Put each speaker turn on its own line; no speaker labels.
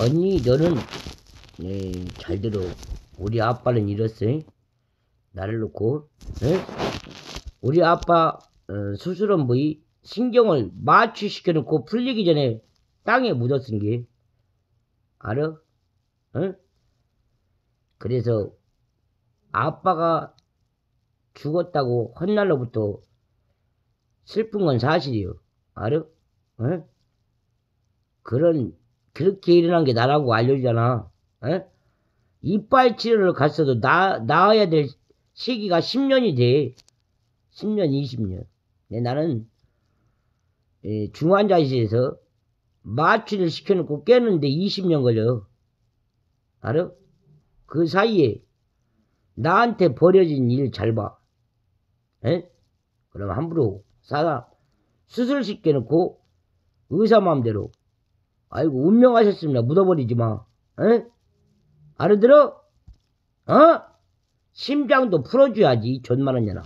언니 너는 네, 잘 들어 우리 아빠는 이랬어 나를 놓고 에? 우리 아빠 어, 수술은 뭐이 신경을 마취시켜 놓고 풀리기 전에 땅에 묻었은 게 알아? 응? 그래서 아빠가 죽었다고 헛날로부터 슬픈 건 사실이요 알아? 응? 그런 그렇게 일어난 게 나라고 알려주잖아. 에? 이빨 치료를 갔어도 나, 나아야 될 시기가 10년이 돼. 10년, 20년. 근데 나는 에, 중환자실에서 마취를 시켜놓고 깨는데 20년 걸려. 알아? 그 사이에 나한테 버려진 일 잘 봐. 에? 그럼 함부로 사람 수술 시켜놓고 의사 마음대로 아이고 운명하셨습니다. 묻어버리지 마. 에? 알아들어? 어? 심장도 풀어줘야지. 년아.